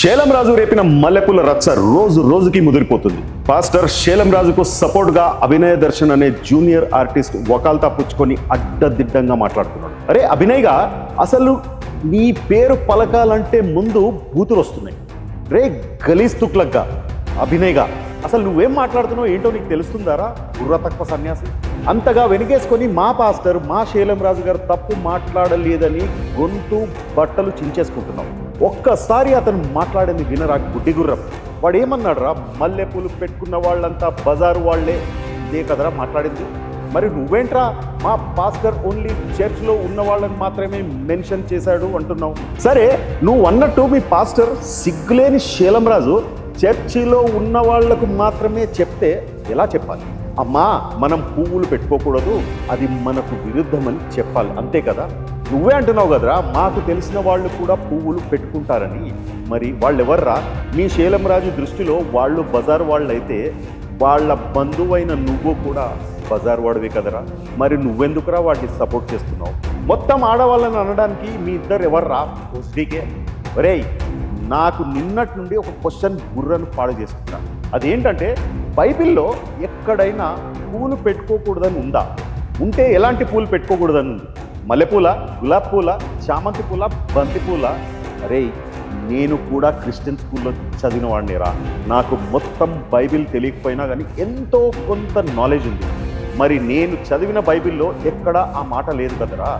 శేలం రాజు రేపిన మల్లెపూల రచ్చ రోజు రోజుకి ముదిరిపోతుంది. పాస్టర్ శేలం రాజుకు అభినయ దర్శన్ అనే జూనియర్ ఆర్టిస్ట్ వకాల్తా పుచ్చుకొని అడ్డదిడ్డంగా మాట్లాడుతున్నాడు. అరే అభినయ్గా అసలు నీ పేరు పలకాలంటే ముందు బూతులు వస్తున్నాయి. రే గలీజ్ తుక్లగ్గా అభినయ్గా అసలు నువ్వేం మాట్లాడుతున్నావు ఏంటో నీకు తెలుస్తుందారా? బుర్ర తక్కువ సన్యాసి. అంతగా వెనుకేసుకొని మా పాస్టర్ మా శేలం రాజు గారు తప్పు మాట్లాడలేదని గొంతు బట్టలు చించేసుకుంటున్నావు. ఒక్కసారి అతను మాట్లాడింది వినరా గుడ్డిగుర్రం. వాడు ఏమన్నాడు రా మల్లెపూలు పెట్టుకున్న వాళ్ళంతా బజారు వాళ్ళే. ఇదే కదరా మాట్లాడింది. మరి నువ్వేంట్రా మా పాస్టర్ ఓన్లీ చర్చ్లో ఉన్న వాళ్ళని మాత్రమే మెన్షన్ చేశాడు అంటున్నావు. సరే నువ్వు అన్నట్టు మీ పాస్టర్ సిగ్గులేని శీలంరాజు చర్చిలో ఉన్న వాళ్ళకు మాత్రమే చెప్తే ఎలా చెప్పాలి? అమ్మా మనం పువ్వులు పెట్టుకోకూడదు అది మనకు విరుద్ధమని చెప్పాలి. అంతే కదా? నువ్వే అంటున్నావు కదరా మాకు తెలిసిన వాళ్ళు కూడా పువ్వులు పెట్టుకుంటారని. మరి వాళ్ళు ఎవర్రా మీ శీలంరాజు దృష్టిలో వాళ్ళు బజార్ వాళ్ళైతే వాళ్ళ బంధువైన నువ్వు కూడా బజార్ వాడివి కదరా? మరి నువ్వెందుకురా వాటిని సపోర్ట్ చేస్తున్నావు? మొత్తం ఆడవాళ్ళని అనడానికి మీ ఇద్దరు ఎవర్రా? హుస్డీకే ఒరేయ్ నాకు నిన్నటి నుండి ఒక క్వశ్చన్ బుర్రను పాడు చేసుకున్నా అదేంటంటే బైబిల్లో ఎక్కడైనా పూలు పెట్టుకోకూడదని ఉందా? ఉంటే ఎలాంటి పూలు పెట్టుకోకూడదని ఉంది? మల్లెపూల గులాబ్ పూల చామంతి పూల బంతి పూల అరే నేను కూడా క్రిస్టియన్ స్కూల్లో చదివిన వాడినిరా నాకు మొత్తం బైబిల్ తెలియకపోయినా కానీ ఎంతో కొంత నాలెడ్జ్ ఉంది. మరి నేను చదివిన బైబిల్లో ఎక్కడా ఆ మాట లేదు కదరా.